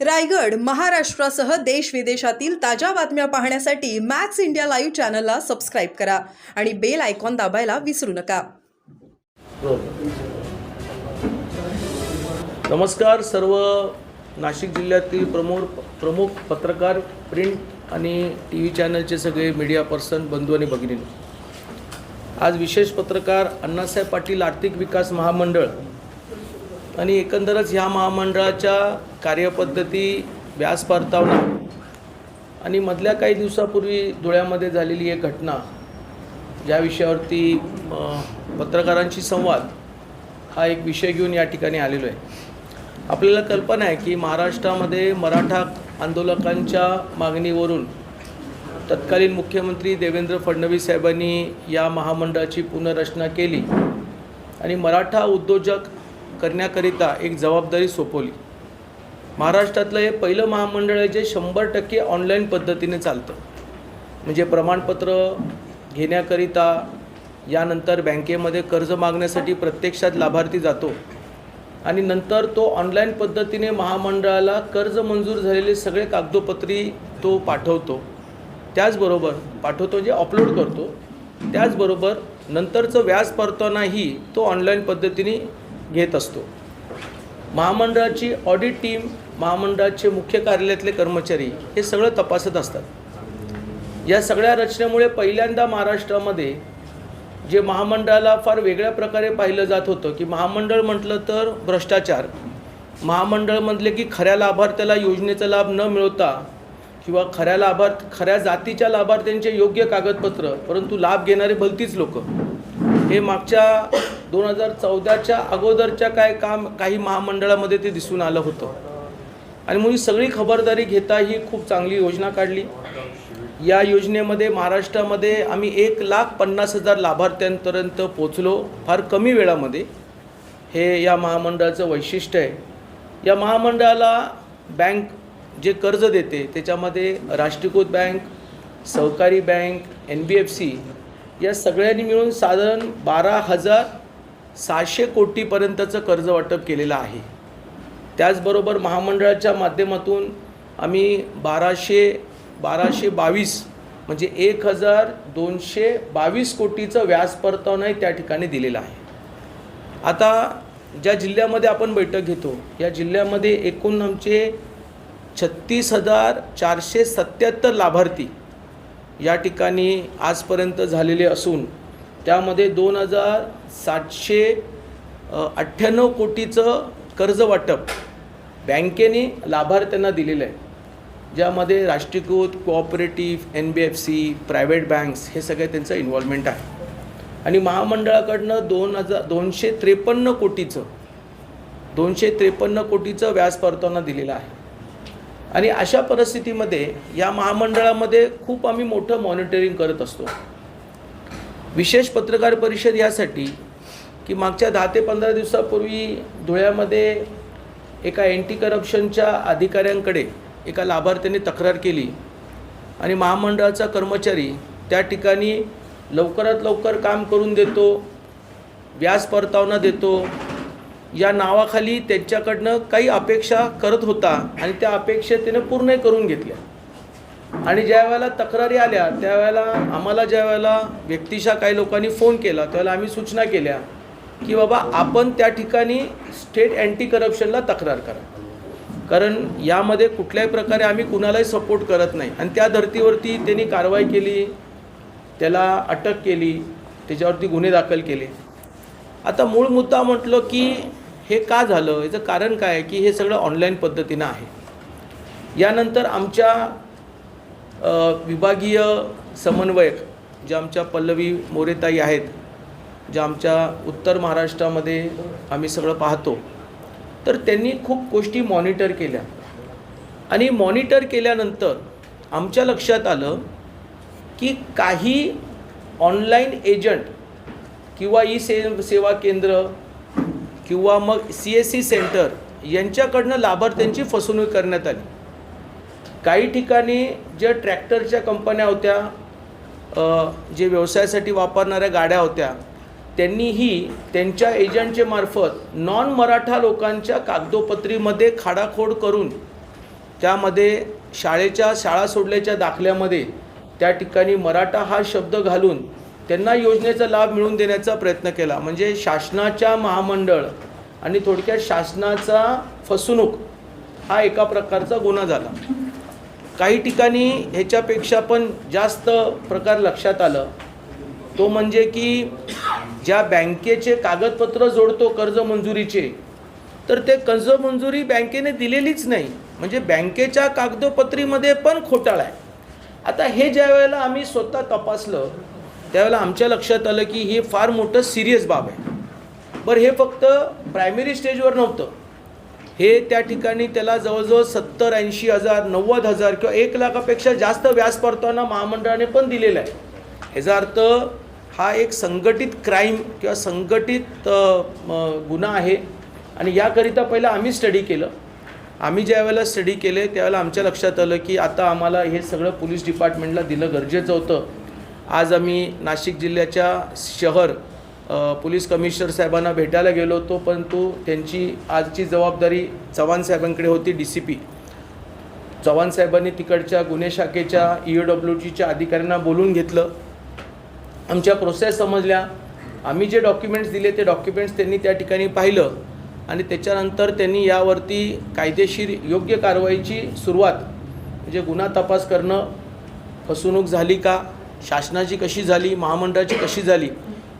रायगड महाराष्ट्रासह देश विदेशातील ताज्या बातम्या पाहण्यासाठी मॅक्स इंडिया लाईव्ह चॅनलला सबस्क्राईब करा आणि बेल आयकॉन दाबायला विसरू नका. नमस्कार सर्व नाशिक जिल्ह्यातील प्रमुख प्रमुख पत्रकार प्रिंट आणि टी व्ही चॅनलचे सगळे मीडिया पर्सन बंधू आणि भगिनी आज विशेष पत्रकार अण्णासाहेब पाटील आर्थिक विकास महामंडळ आणि एकंदरच ह्या महामंडळाच्या कार्यपद्धती व्यास परतावना आणि मधल्या काही दिवसापूर्वी धुळ्यामध्ये झालेली एक घटना ज्या विषयावरती पत्रकारांशी संवाद हा एक विषय घेऊन या ठिकाणी आलेलो आहे. आपल्याला कल्पना आहे की महाराष्ट्रामध्ये मराठा आंदोलकांच्या मागणीवरून तत्कालीन मुख्यमंत्री देवेंद्र फडणवीस साहेबांनी या महामंडळाची पुनर्रचना केली आणि मराठा उद्योजक करण्याकरिता एक जबाबदारी सोपवली. महाराष्ट्रातलं हे पहिलं महामंडळ आहे जे शंभर टक्के ऑनलाईन पद्धतीने चालतं. म्हणजे प्रमाणपत्र घेण्याकरिता यानंतर बँकेमध्ये कर्ज मागण्यासाठी प्रत्यक्षात लाभार्थी जातो आणि नंतर तो ऑनलाईन पद्धतीने महामंडळाला कर्ज मंजूर झालेले सगळे कागदोपत्री तो पाठवतो. त्याचबरोबर पाठवतो जे अपलोड करतो त्याचबरोबर नंतरचं व्याज परतानाही तो ऑनलाईन पद्धतीने घेत असतो. महामंडळाची ऑडिट टीम महामंडळाचे मुख्य कार्यालयातले कर्मचारी हे सगळं तपासत असतात. या सगळ्या रचनेमुळे पहिल्यांदा महाराष्ट्रामध्ये जे महामंडळाला फार वेगळ्या प्रकारे पाहिलं जात होतं की महामंडळ म्हटलं तर भ्रष्टाचार महामंडळ म्हटले की खऱ्या लाभार्थ्याला योजनेचा लाभ न मिळवता किंवा खऱ्या लाभार्थ खऱ्या जातीच्या लाभार्थ्यांचे योग्य कागदपत्र परंतु लाभ घेणारे भलतीच लोक. हे मागच्या दोन हजार चौदाच्या अगोदरच्या काय काम काही महामंडळामध्ये ते दिसून आलं होतं. आणि म्हणून सगळी खबरदारी घेता ही खूप चांगली योजना काढली. या योजनेमध्ये महाराष्ट्रामध्ये आम्ही एक लाख पन्नास हजार लाभार्थ्यांपर्यंत पोचलो फार कमी वेळामध्ये. हे या महामंडळाचं वैशिष्ट्य आहे. या महामंडळाला बँक जे कर्ज देते त्याच्यामध्ये राष्ट्रीयकृत बँक सहकारी bank N B F C या सगळ्यांनी मिळून साधारण बारा हजार सहाशे कोटीपर्यंतचं कर्ज वाटप केलेलं आहे. त्याचबरोबर महामंडळाच्या माध्यमातून आम्ही बाराशे बाराशे बावीस म्हणजे एक हजार दोनशे बावीस कोटीचं व्याज परतावणंही त्या ठिकाणी दिलेलं आहे. आता ज्या जिल्ह्यामध्ये आपण बैठक घेतो या जिल्ह्यामध्ये एकूण आमचे छत्तीस हजार चारशे सत्याहत्तर लाभार्थी या ठिकाणी आजपर्यंत झालेले असून त्यामध्ये दोन हजार सातशे अठ्ठ्याण्णव कोटीचं कर्ज वाटप बँकेने लाभार्थ्यांना दिलेलं आहे. ज्यामध्ये राष्ट्रीयकृत cooperative N B F C private banks हे सगळे त्यांचं इन्व्हॉल्वमेंट आहे. आणि महामंडळाकडनं दोन हजार दोनशे त्रेपन्न कोटीचं दोनशे त्रेपन्न कोटीचं व्याज परताना दिलेलं आहे. आणि अशा परिस्थितीमध्ये या महामंडळामध्ये खूप आम्ही मोठं मॉनिटरिंग करत असतो. विशेष पत्रकार परिषद यासाठी की मागच्या दहा ते पंधरा दिवसापूर्वी धुळ्यामध्ये एका अँटी करप्शनच्या अधिकाऱ्यांकडे एका लाभार्थ्याने तक्रार केली आणि महामंडळाचा कर्मचारी त्या ठिकाणी लवकरात लवकर काम करून देतो व्याज परतावना देतो या नावाखाली त्यांच्याकडनं काही अपेक्षा करत होता आणि त्या अपेक्षा त्याने पूर्ण करून घेतल्या. आणि ज्या वेळेला तक्रारी आल्या त्यावेळेला आम्हाला ज्या वेळेला व्यक्तिशा काही लोकांनी फोन केला त्यावेळेला आम्ही सूचना केल्या की बाबा आपण त्या ठिकाणी स्टेट अँटी करप्शनला तक्रार करा. कारण यामध्ये कुठल्याही प्रकारे आम्ही कुणालाही सपोर्ट करत नाही. आणि त्या धर्तीवरती त्यांनी कारवाई केली त्याला अटक केली त्याच्यावरती गुन्हे दाखल केले. आता मूळ मुद्दा म्हटलं की हे का झालं? याचं कारण काय आहे की हे सगळं ऑनलाईन पद्धतीनं आहे. यानंतर आमच्या विभागीय समन्वयक ज्या आमच्या पल्लवी मोरेताई आहेत ज्या आमच्या उत्तर महाराष्ट्रामध्ये आम्ही सगळं पाहतो तर त्यांनी खूप गोष्टी मॉनिटर केल्या. आणि मॉनिटर केल्यानंतर आमच्या लक्षात आलं की काही ऑनलाईन एजंट किंवा ई से सेवा केंद्र किंवा मग सी एस सी सेंटर यांच्याकडनं लाभार्थ्यांची फसवणूक करण्यात आली. काही ठिकाणी ज्या ट्रॅक्टरच्या कंपन्या होत्या जे व्यवसायासाठी वापरणाऱ्या गाड्या होत्या त्यांनीही त्यांच्या एजंटचे मार्फत नॉन मराठा लोकांच्या कागदोपत्रीमध्ये खाडाखोड करून त्यामध्ये शाळेच्या शाळा सोडल्याच्या दाखल्यामध्ये त्या ठिकाणी मराठा हा शब्द घालून त्यांना योजनेचा लाभ मिळवून देण्याचा प्रयत्न केला. म्हणजे शासनाच्या महामंडळ आणि थोडक्यात शासनाचा फसवणूक हा एका प्रकारचा गुन्हा झाला. काही ठिकाणी ह्याच्यापेक्षा पण जास्त प्रकार लक्षात आलं. तो म्हणजे की ज्या बँकेचे कागदपत्र जोडतो कर्ज मंजुरीचे तर ते कर्ज मंजुरी बँकेने दिलेलीच नाही. म्हणजे बँकेच्या कागदोपत्रीमध्ये पण खोटाळा आहे. आता हे ज्या वेळेला आम्ही स्वतः तपासलं त्यावेळेला आमच्या लक्षात आलं की हे फार मोठं सिरियस बाब आहे. बरं हे फक्त प्रायमरी स्टेजवर नव्हतं. हे त्या ठिकाणी त्याला जवळजवळ सत्तर ऐंशी हजार नव्वद हजार किंवा एक लाखापेक्षा जास्त व्याज परताना महामंडळाने पण दिलेला आहे. ह्याचा अर्थ हा एक संघटित क्राईम किंवा संघटित गुन्हा आहे. आणि याकरिता पहिलं आम्ही स्टडी केलं. आम्ही ज्या वेळेला स्टडी केले त्यावेळेला आमच्या लक्षात आलं की आता आम्हाला हे सगळं पोलीस डिपार्टमेंटला दिलं गरजेचं होतं. आज आम्ही नाशिक जिल्ह्याच्या शहर पोलीस कमिशनर साहेबांना भेटायला गेलो होतो परंतु त्यांची आजची जबाबदारी चव्हाण साहेबांकडे होती डी सी पी चव्हाण साहेबांनी तिकडच्या गुन्हे शाखेच्या ई ओ डब्ल्यू टीच्या अधिकाऱ्यांना बोलून घेतलं. आमच्या प्रोसेस समजल्या. आम्ही जे डॉक्युमेंट्स दिले ते डॉक्युमेंट्स त्यांनी त्या ठिकाणी पाहिलं आणि त्याच्यानंतर त्यांनी यावरती कायदेशीर योग्य कारवाईची सुरुवात म्हणजे गुन्हा तपास करणं फसवणूक झाली का शासनाची कशी झाली महामंडळाची कशी झाली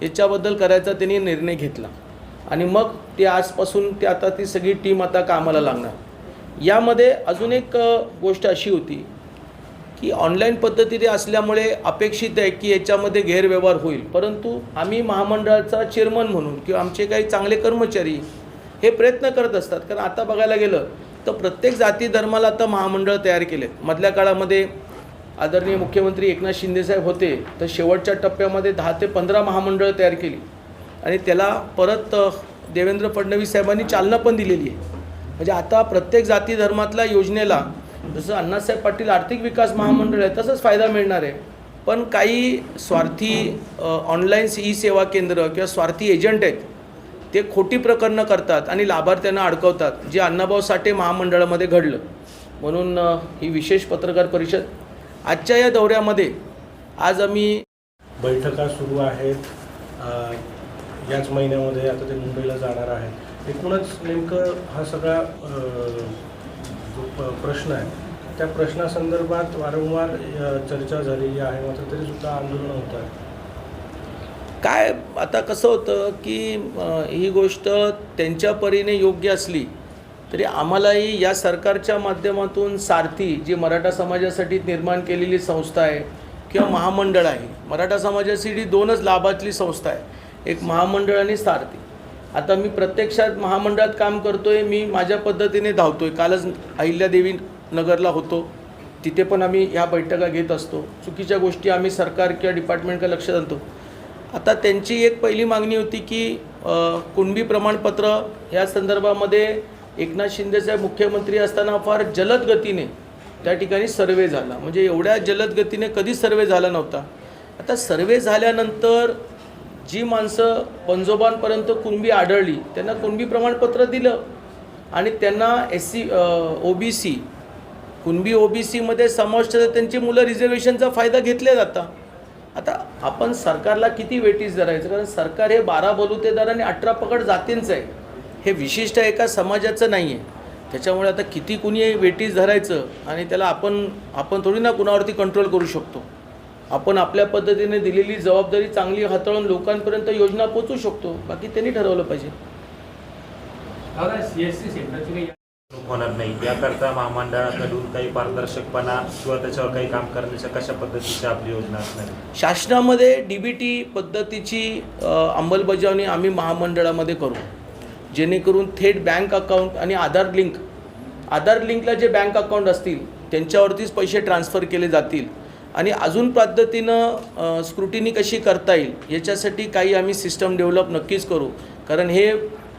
याच्याबद्दल करायचा त्यांनी निर्णय घेतला. आणि मग ते आजपासून ते आता ती सगळी टीम आता कामाला लागणार. यामध्ये अजून एक गोष्ट अशी होती की ऑनलाईन पद्धतीने असल्यामुळे अपेक्षित आहे की याच्यामध्ये गैरव्यवहार होईल. परंतु आम्ही महामंडळाचा चेअरमन म्हणून किंवा आमचे काही चांगले कर्मचारी हे प्रयत्न करत असतात. कारण आता बघायला गेलं तर प्रत्येक जाती धर्माला आता महामंडळ तयार केलेत. मधल्या काळामध्ये आदरणीय मुख्यमंत्री एकनाथ शिंदेसाहेब होते तर शेवटच्या टप्प्यामध्ये दहा ते पंधरा महामंडळ तयार केली. आणि त्याला परत देवेंद्र फडणवीस साहेबांनी चालना पण दिलेली आहे. म्हणजे आता प्रत्येक जाती धर्मातल्या योजनेला जसं अण्णासाहेब पाटील आर्थिक विकास महामंडळ आहे तसंच फायदा मिळणार आहे. पण काही स्वार्थी ऑनलाईन ई सेवा केंद्र किंवा स्वार्थी एजंट आहेत ते खोटी प्रकरणं करतात आणि लाभार्थ्यांना अडकवतात जे अण्णाभाऊ साठे महामंडळामध्ये घडलं. म्हणून ही विशेष पत्रकार परिषद आजच्या या दौऱ्यामध्ये आज आम्ही बैठका सुरू आहेत. याच महिन्यामध्ये आता ते मुंबईला जाणार आहेत. एकूणच नेमकं हा सगळा जो प्रश्न आहे त्या प्रश्नासंदर्भात वारंवार चर्चा झालेली आहे. मात्र तरीसुद्धा आंदोलनं होत आहेत काय आता कसं होतं की ही गोष्ट त्यांच्या परीने योग्य असली तरी आम्हालाही या सरकारच्या माध्यमातून सारथी जी मराठा समाजासाठी निर्माण केलेली संस्था आहे किंवा महामंडळ आहे मराठा समाजासाठी दोनच लाभातली संस्था आहे एक महामंडळ आणि सारथी. आता मी प्रत्यक्षात महामंडळात काम करतो आहे मी माझ्या पद्धतीने धावतो आहे कालच अहिल्यादेवी नगरला होतो. तिथे पण आम्ही ह्या बैठका घेत असतो. चुकीच्या गोष्टी आम्ही सरकार किंवा डिपार्टमेंटकडे लक्ष आणतो आता त्यांची एक पहिली मागणी होती की कुणबी प्रमाणपत्र या संदर्भामध्ये एकनाथ शिंदेसाहेब मुख्यमंत्री असताना फार जलद गतीने त्या ठिकाणी सर्वे झाला. म्हणजे एवढ्या जलद गतीने कधीच सर्वे झाला नव्हता? आता सर्वे झाल्यानंतर जी माणसं पंजोबांपर्यंत कुणबी आढळली त्यांना कुणबी प्रमाणपत्र दिलं आणि त्यांना S C O B C Kunbi O B सीमध्ये समाविष्ट त्यांची मुलं रिझर्वेशनचा फायदा घेतल्या जाता. आता आपण सरकारला किती वेटीस धरायचं? कारण सरकार हे बारा बलुतेदार आणि अठरा पकड जातींचं आहे. हे विशिष्ट एका समाजाचं नाही आहे त्याच्यामुळे आता किती कुणी वेटीस धरायचं आणि त्याला आपण आपण थोडी ना कुणावरती कंट्रोल करू शकतो. आपण आपल्या पद्धतीने दिलेली जबाबदारी चांगली हाताळून लोकांपर्यंत योजना पोचू शकतो. बाकी त्यांनी ठरवलं पाहिजे. होणार नाही. याकरता महामंडळाकडून काही पारदर्शकपणा किंवा त्याच्यावर काही काम करण्याच्या कशा पद्धतीची आपली योजना असणार? शासनामध्ये डी बी टी पद्धतीची अंमलबजावणी आम्ही महामंडळामध्ये करू. जेणेकरून थेट बँक अकाउंट आणि आधार लिंक आधार लिंकला जे बँक अकाउंट असतील त्यांच्यावरतीच पैसे ट्रान्सफर केले जातील. आणि अजून पद्धतीनं स्क्रुटिनी कशी करता येईल याच्यासाठी काही आम्ही सिस्टम डेव्हलप नक्कीच करू. कारण हे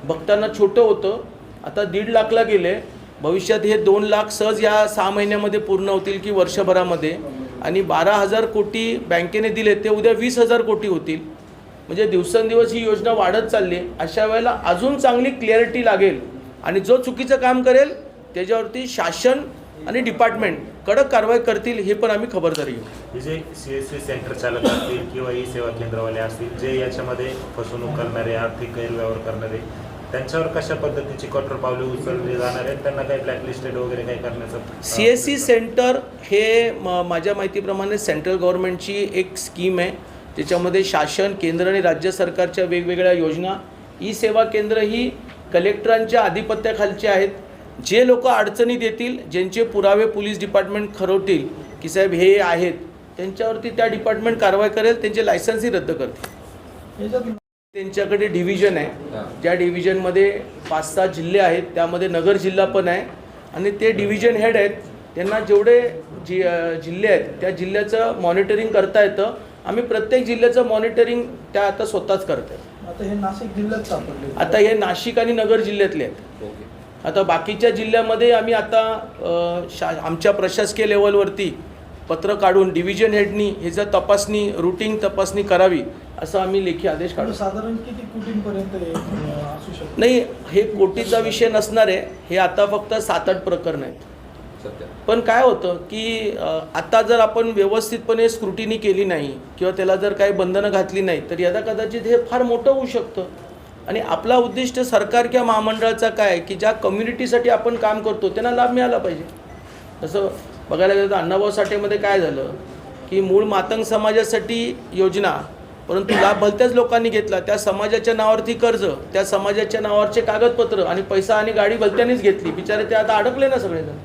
बघताना छोटं होतं आता दीड लाखला गेले. भविष्यात हे दोन लाख सहज या सहा महिन्यामध्ये पूर्ण होतील की वर्षभरामध्ये. आणि बारा हजार कोटी बँकेने दिले ते उद्या वीस हजार कोटी होतील. म्हणजे दिवसेंदिवस ही योजना वाढत चालली आहे. अशा वेळेला अजून चांगली क्लिअरिटी लागेल. आणि जो चुकीचं काम करेल त्याच्यावरती शासन आणि डिपार्टमेंट कडक कारवाई करतील हे पण आम्ही खबरदारी घेऊ. हे जे सी एस सी सेंटर चालक असतील किंवा ई सेवा केंद्रवाले असतील जे याच्यामध्ये फसवणूक करणारे आर्थिक गैरव्यवहार करणारे त्यांच्यावर कशा पद्धतीची कठोर पावले उचलली जाणार आहेत त्यांना काही ब्लॅकलिस्टेड वगैरे काही करण्याचं सी एस सी सेंटर हे माझ्या माहितीप्रमाणे सेंट्रल गव्हर्नमेंटची एक स्कीम आहे. ज्याच्यामध्ये शासन केंद्र आणि राज्य सरकारच्या वेगवेगळ्या योजना. ई सेवा केंद्र ही कलेक्टरांच्या आधिपत्याखालची आहेत. जे लोक अडचणीत येतील ज्यांचे पुरावे पोलीस डिपार्टमेंट ठरवतील की साहेब हे आहेत त्यांच्यावरती त्या डिपार्टमेंट कारवाई करेल त्यांचे लायसन्सही रद्द करतील. त्यांच्याकडे डिव्हिजन आहे. ज्या डिव्हिजनमध्ये पाच सहा जिल्हे आहेत त्यामध्ये नगर जिल्हा पण आहे. आणि ते डिव्हिजन हेड आहेत. त्यांना जेवढे जि जिल्हे आहेत त्या जिल्ह्याचं मॉनिटरिंग करता येतं. आम्ही प्रत्येक जिल्ह्याचं मॉनिटरिंग त्या आता स्वतःच करत आहे आता हे नाशिक जिल्ह्यात सापडले. आता हे नाशिक आणि नगर जिल्ह्यातले आहेत. आता बाकीच्या जिल्ह्यामध्ये आम्ही आता अ, शा आमच्या प्रशासकीय लेवलवरती पत्र काढून डिव्हिजन हेडनी ह्याचं तपासणी रुटीन तपासणी करावी असं आम्ही लेखी आदेश काढू म्हणजे साधारण किती कोटींपर्यंत हे, अं, असू शकतं? नाही हे कोटीचा विषय नसणार आहे. हे आता फक्त सात आठ प्रकरण आहेत. पण काय होतं की आता जर आपण व्यवस्थितपणे स्क्रुटिनी केली नाही किंवा त्याला जर काही बंधनं घातली नाही तर यदा कदाचित हे फार मोठं होऊ शकतं. आणि आपला उद्दिष्ट सरकार किंवा महामंडळाचा काय की ज्या कम्युनिटीसाठी आपण काम करतो त्यांना लाभ मिळाला पाहिजे. जसं बघायला गेलं तर अण्णाभाऊ साठेमध्ये काय झालं की मूळ मातंग समाजासाठी योजना परंतु लाभ भलत्याच लोकांनी घेतला. त्या समाजाच्या नावावरती कर्ज त्या समाजाच्या नावावरचे कागदपत्र आणि पैसा आणि गाडी भलत्यांनीच घेतली. बिचारे ते आता अडकले ना सगळेजण.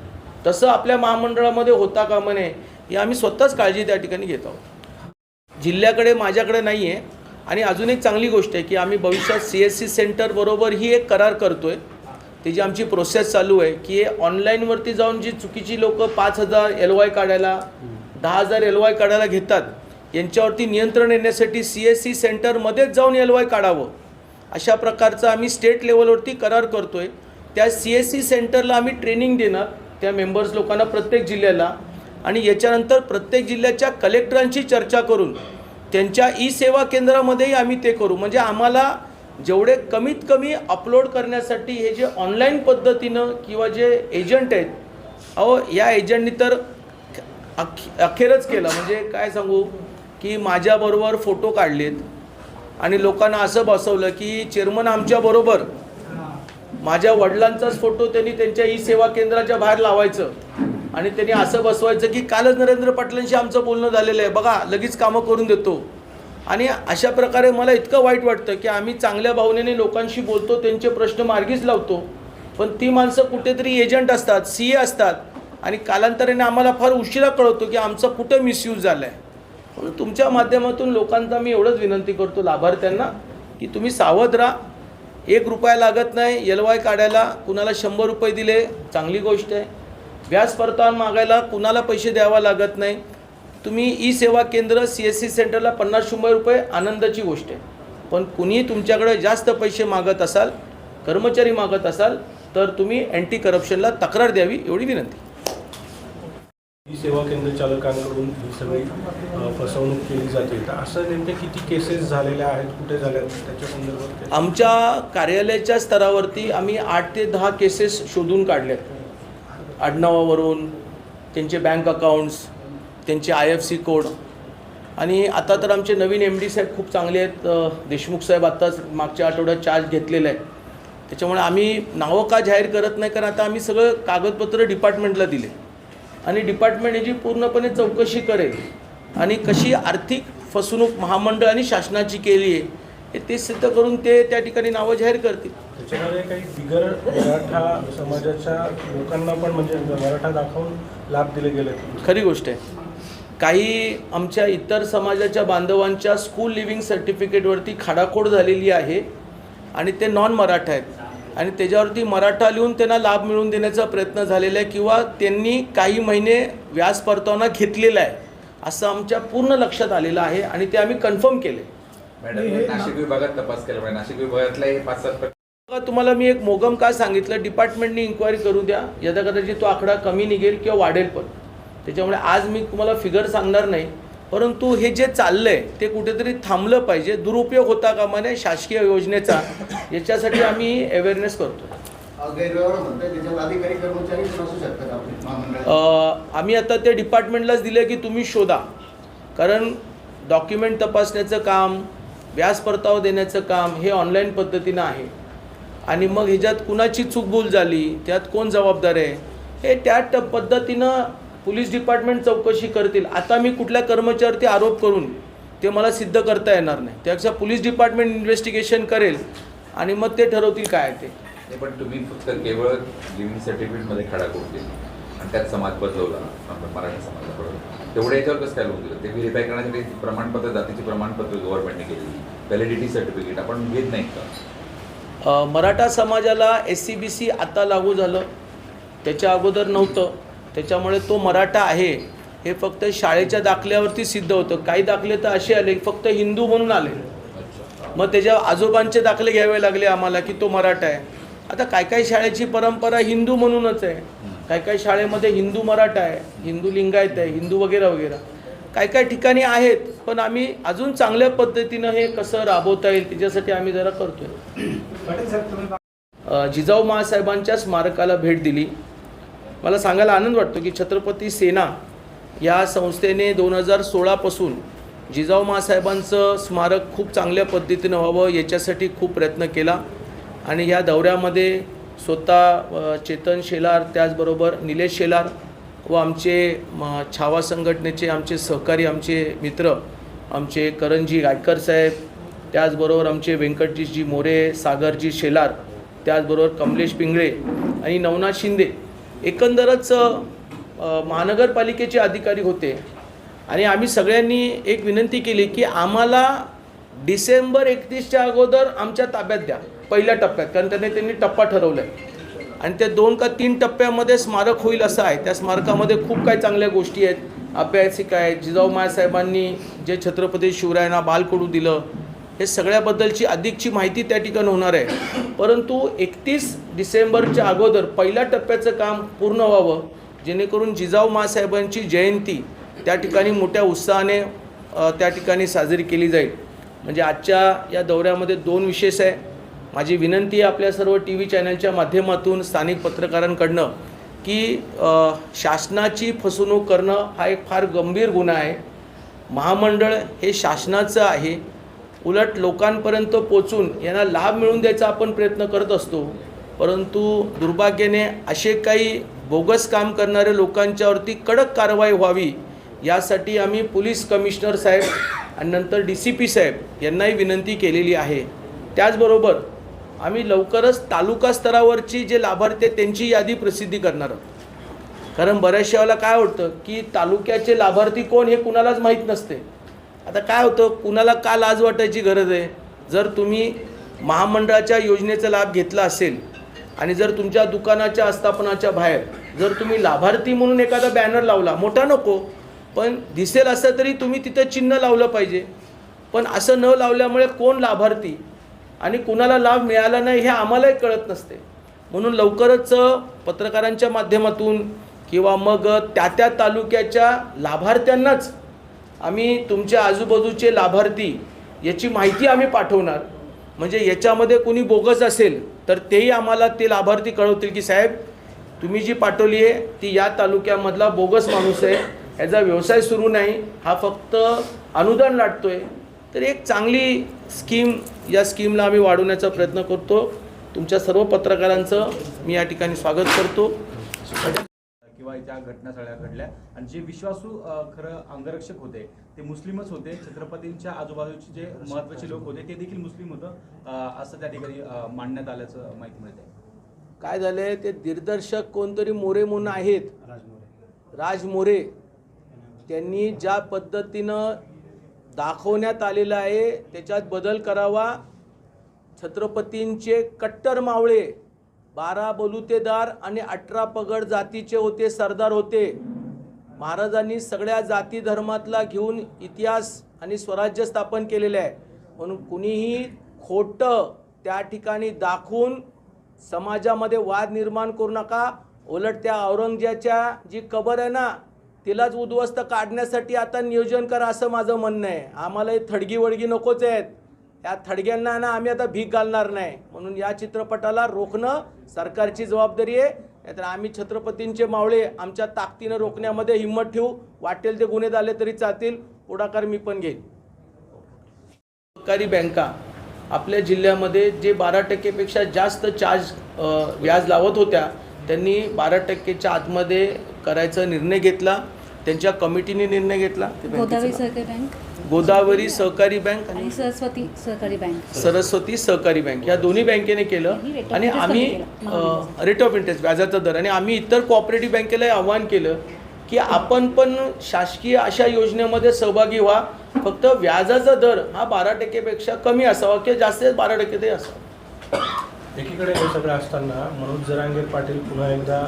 तसं आपल्या महामंडळामध्ये होता कामा नये ही आम्ही स्वतःच काळजी त्या ठिकाणी घेत आहोत. जिल्ह्याकडे माझ्याकडे नाही आहे आणि अजून एक चांगली गोष्ट आहे की आम्ही भविष्यात सी एस सी सेंटरबरोबर ही एक करार करतो आहे त्याची आमची प्रोसेस चालू आहे की ऑनलाईनवरती जाऊन जी चुकीची लोक पाच हजार एल वाय काढायला दहा हजार एल वाय काढायला घेतात यांच्यावरती नियंत्रण येण्यासाठी सी एस सी सेंटरमध्येच जाऊन एल वाय काढावं. अशा प्रकारचा आम्ही स्टेट लेवलवरती करार करतो आहे त्या सी एस सी सेंटरला आम्ही ट्रेनिंग देणार. त्या मेंबर्स लोकांना प्रत्येक जिल्ह्याला आणि याच्यानंतर प्रत्येक जिल्ह्याच्या कलेक्टरांशी चर्चा करून त्यांच्या ई सेवा केंद्रामध्येही आम्ही ते करू. म्हणजे आम्हाला जेवढे कमीत कमी अपलोड करण्यासाठी हे जे ऑनलाईन पद्धतीनं किंवा जे एजंट आहेत अहो या एजंटनी तर अख अखेरच केलं. म्हणजे काय सांगू? की माझ्याबरोबर फोटो काढलेत आणि लोकांना असं बसवलं की चेअरमन आमच्याबरोबर माझ्या वडिलांचाच फोटो त्यांनी त्यांच्या ई सेवा केंद्राच्या बाहेर लावायचं. आणि त्यांनी असं बसवायचं की कालच नरेंद्र पाटलांशी आमचं बोलणं झालेलं आहे. बघा लगेच कामं करून देतो. आणि अशा प्रकारे मला इतकं वाईट वाटतं की आम्ही चांगल्या भावनेने लोकांशी बोलतो त्यांचे प्रश्न मार्गीच लावतो. पण ती माणसं कुठेतरी एजंट असतात सी ए असतात. आणि कालांतराने आम्हाला फार उशिरा कळवतो की आमचा कुठं मिसयूज झाला आहे म्हणून तुमच्या माध्यमातून लोकांचा मी एवढंच विनंती करतो लाभार्थ्यांना की तुम्ही सावध राहा. एक रुपया लागत नाही एल वाय काढायला कुणाला शंभर रुपये दिले चांगली गोष्ट आहे. व्याज परतावा मागायला कुणाला पैसे द्यावा लागत नाही. तुम्ही ई सेवा केंद्र सी एस सी सेंटरला पन्नास शंभर रुपये आनंदाची गोष्ट आहे. पण कुणी तुमच्याकडे जास्त पैसे मागत असाल कर्मचारी मागत असाल तर तुम्ही अँटी करप्शनला तक्रार द्यावी एवढी विनंती. ही सेवा केंद्र चालकांकडून ही सगळी फसवणूक केली जाते. तर असं नेमके किती केसेस झालेल्या आहेत कुठे झाल्या आहेत त्याच्या संदर्भात आमच्या कार्यालयाच्या स्तरावरती आम्ही आठ ते दहा केसेस शोधून काढल्यात. आडनावावरून त्यांचे बँक अकाउंट्स त्यांचे आय एफ सी कोड आणि आता तर आमचे नवीन एम डी साहेब खूप चांगले आहेत. देशमुख साहेब आत्ताच मागच्या आठवड्यात चार्ज घेतलेला आहे त्याच्यामुळे आम्ही नावं का जाहीर करत नाही? कारण आता आम्ही सगळं कागदपत्र डिपार्टमेंटला दिले. आणि डिपार्टमेंट याची पूर्णपणे चौकशी करेल आणि कशी आर्थिक फसवणूक महामंडळ आणि शासनाची केली आहे हे ते सिद्ध करून ते त्या ठिकाणी नावं जाहीर करतील. त्याच्यामध्ये काही बिगर मराठा समाजाच्या लोकांना पण म्हणजे मराठा दाखवून लाभ दिले गेले खरी गोष्ट आहे. काही आमच्या इतर समाजाच्या बांधवांच्या स्कूल लिव्हिंग सर्टिफिकेटवरती खाडाखोड झालेली आहे आणि ते नॉन मराठा आहेत. आणि त्याच्यावरती मराठा लिहून त्यांना लाभ मिळवून देण्याचा प्रयत्न झालेला आहे किंवा त्यांनी काही महिने व्याज परतावा घेतलेला आहे असं आमच्या पूर्ण लक्षात आलेलं आहे आणि ते आम्ही कन्फर्म केले. मॅडम नाशिक विभागात तपास केला नाशिक विभागातला हे पाच सात तुम्हाला मी एक मोगम का सांगितलं डिपार्टमेंटनी इन्क्वायरी करू द्या. यदा कदाचित तो आकडा कमी निघेल किंवा वाढेल पण. त्याच्यामुळे आज मी तुम्हाला फिगर सांगणार नाही. परंतु हे जे चाललंय ते कुठेतरी थांबलं पाहिजे. दुरुपयोग होता कामा नये शासकीय योजनेचा. याच्यासाठी आम्ही अवेअरनेस करतो आम्ही आता ते डिपार्टमेंटलाच दिले की तुम्ही शोधा. कारण डॉक्युमेंट तपासण्याचं काम व्याज परतावा देण्याचं काम हे ऑनलाईन पद्धतीनं आहे. आणि मग ह्याच्यात कुणाची चूकभूल झाली त्यात कोण जबाबदार आहे? हे त्या पद्धतीनं पोलीस डिपार्टमेंट चौकशी करतील. आता मी कुठल्या कर्मचाऱ्यावरती आरोप करून ते मला सिद्ध करता येणार नाही. त्यापेक्षा पोलीस डिपार्टमेंट इन्व्हेस्टिगेशन करेल आणि मग ते ठरवतील काय ते. पण तुम्ही फक्त केवळ लिव्हिंग सर्टिफिकेटमध्ये खडा करून दिला. आणि त्यात समाज बदलवला. आपण मराठा समाजाकडून तेवढ्या याच्यावर कसं काय लोक दिलं ते व्हेरीफाय करण्यासाठी प्रमाणपत्र जातीचे प्रमाणपत्र गव्हर्नमेंटने केली व्हॅलिडिटी सर्टिफिकेट आपण घेत नाही का? मराठा समाजाला एस सी बी सी आता लागू झालं. त्याच्या अगोदर नव्हतं. त्याच्यामुळे तो मराठा आहे. हे फक्त शाळेच्या दाखल्यावरती सिद्ध होतं. काही दाखले तर असे आले फक्त हिंदू म्हणून आले. मग त्याच्या आजोबांचे दाखले घ्यावे लागले आम्हाला की तो मराठा आहे. आता काय काय शाळेची परंपरा हिंदू म्हणूनच आहे. काय काय शाळेमध्ये हिंदू मराठा आहे हिंदू लिंगायत आहे हिंदू वगैरे वगैरे. काय काय ठिकाणी आहेत पण आम्ही अजून चांगल्या पद्धतीनं हे कसं राबवता येईल त्याच्यासाठी आम्ही जरा करतोय. जिजाऊ महासाहेबांच्या स्मारकाला भेट दिली. मला सांगायला आनंद वाटतो की छत्रपती सेना या संस्थेने दोन हजार सोळापासून जिजाऊ महासाहेबांचं स्मारक खूप चांगल्या पद्धतीनं व्हावं याच्यासाठी खूप प्रयत्न केला. आणि या दौऱ्यामध्ये स्वतः चेतन शेलार त्याचबरोबर निलेश शेलार व आमचे म, छावा संघटनेचे आमचे सहकारी आमचे मित्र आमचे करणजी गायकर साहेब त्याचबरोबर आमचे व्यंकटजीजी मोरे सागरजी शेलार त्याचबरोबर कमलेश पिंगळे आणि नवनाथ शिंदे एकंदरच महानगरपालिकेचे अधिकारी होते. आणि आम्ही सगळ्यांनी एक विनंती केली की आम्हाला डिसेंबर एकतीसच्या अगोदर आमच्या ताब्यात द्या पहिल्या टप्प्यात कारण त्याने त्यांनी टप्पा ठरवला आहे आणि त्या दोन का तीन टप्प्यामध्ये स्मारक होईल असं आहे. त्या स्मारकामध्ये खूप काही चांगल्या गोष्टी आहेत. अभ्यासिका आहेत. जिजाऊ मासाहेबांनी जे छत्रपती शिवरायांना बालकडू दिलं हे सगळ्याबद्दलची अधिकची माहिती त्या ठिकाणी होणार आहे. परंतु एकतीस डिसेंबरच्या अगोदर पहिल्या टप्प्याचं काम पूर्ण व्हावं जेणेकरून जिजाऊ माँसाहेबांची जयंती त्या ठिकाणी मोठ्या उत्साहाने त्या ठिकाणी साजरी केली जाईल. म्हणजे आजच्या या दौऱ्यामध्ये दोन विशेष आहे. माझी विनंती आहे आपल्या सर्व टी व्ही चॅनलच्या माध्यमातून स्थानिक पत्रकारांकडनं की शासनाची फसवणूक करणं हा एक फार गंभीर गुन्हा आहे. महामंडळ हे शासनाचं आहे. उलट लोकांपर्यंत पोचून यांना लाभ मिळवून द्यायचा आपण प्रयत्न करत असतो. परंतु दुर्भाग्याने असे काही बोगस काम करणारे लोकांच्यावरती कडक कारवाई व्हावी यासाठी आम्ही पोलीस कमिशनर साहेब आणि नंतर डी सी पी साहेब यांनाही विनंती केलेली आहे. त्याचबरोबर आम्ही लवकरच तालुका स्तरावरची जे लाभार्थी आहेत त्यांची यादी प्रसिद्धी करणार आहोत. कारण बऱ्याचशा वेळेला काय होतं की तालुक्याचे लाभार्थी कोण हे कुणालाच माहीत नसते. आता काय होतं कुणाला का लाज वाटायची गरज आहे? जर तुम्ही महामंडळाच्या योजनेचा लाभ घेतला असेल आणि जर तुमच्या दुकानाच्या आस्थापनाच्या बाहेर जर तुम्ही लाभार्थी म्हणून एखादा बॅनर लावला मोठा नको पण दिसेल असं तरी तुम्ही तिथं चिन्ह लावलं पाहिजे. पण असं न लावल्यामुळे कोण लाभार्थी आणि कुणाला लाभ मिळाला नाही हे आम्हालाही कळत नसते. म्हणून लवकरच पत्रकारांच्या माध्यमातून किंवा मग त्या त्या तालुक्याच्या लाभार्थ्यांनाच आम्ही तुमच्या आजूबाजूचे लाभार्थी याची माहिती आम्ही पाठवणार. म्हणजे याच्यामध्ये कुणी बोगस असेल तर तेही आम्हाला ते लाभार्थी कळवतील की साहेब तुम्ही जी पाठवली आहे ती या तालुक्यामधला बोगस माणूस आहे. याचा व्यवसाय सुरू नाही हा फक्त अनुदान लाटतो आहे तर एक चांगली स्कीम या स्कीमला आम्ही वाढवण्याचा प्रयत्न करतो. तुमच्या सर्व पत्रकारांचं मी या ठिकाणी स्वागत करतो. किंवा ज्या घटना सगळ्या घडल्या. आणि जे विश्वासू खरं अंगरक्षक होते ते मुस्लिमच होते. छत्रपतींच्या आजूबाजूचे जे महत्त्वाचे लोक होते ते देखील मुस्लिम होतं. अ, असं त्या ठिकाणी मांडण्यात आल्याचं माहिती मिळते काय झालंय? ते दिग्दर्शक कोणतरी मोरे म्हणून आहेत. राज मोरे. त्यांनी ज्या पद्धतीनं दाखवण्यात आलेलं आहे त्याच्यात बदल करावा. छत्रपतींचे कट्टर मावळे बारा बलुतेदार आणि अठरा पगड जातीचे होते सरदार होते. महाराजांनी सगळ्या जाती धर्मातला घेऊन इतिहास आणि स्वराज्य स्थापन केलेलं आहे. म्हणून कुणीही खोटं त्या ठिकाणी दाखवून समाजामध्ये वाद निर्माण करू नका. उलट त्या औरंगजेबाच्या जी कबर आहे ना तिलाच उद्ध्वस्त काढण्यासाठी आता नियोजन करा असं माझं म्हणणं आहे. आम्हाला थडगी वडगी नकोच आहेत. या थडग्यांना ना आम्ही आता भीक घालणार नाही. म्हणून या चित्रपटाला रोखणं सरकारची जबाबदारी आहे. नाहीतर आम्ही छत्रपतींचे मावळे आमच्या ताकदीनं रोखण्यामध्ये हिंमत ठेवू. वाटेल ते गुन्हे झाले तरी चालतील. पुढाकार मी पण घेईन. सरकारी बँका आपल्या जिल्ह्यामध्ये जे बारा टक्केपेक्षा जास्त चार्ज व्याज लावत होत्या त्यांनी बारा टक्केच्या आतमध्ये करायचा निर्णय घेतला. त्यांच्या कमिटीने निर्णय घेतला. गोदावरी. सहकारी बँक. गोदावरी सहकारी बँक आणि सरस्वती सहकारी बँक. सरस्वती सहकारी बँक. या दोन्ही बँकेने केलं आणि आम्ही. रेट ऑफ इंटरेस्ट व्याजाचा दर. आणि आम्ही इतर कोऑपरेटिव्ह बँकेलाही आव्हान केलं की आपण पण शासकीय अशा योजनेमध्ये सहभागी व्हा. फक्त व्याजाचा दर हा बारा टक्केपेक्षा कमी असावा किंवा जास्तीत जास्त बारा टक्के तरी असावा. एकीकडे हे सगळं असताना मनोज जरांगे पाटील पुन्हा एकदा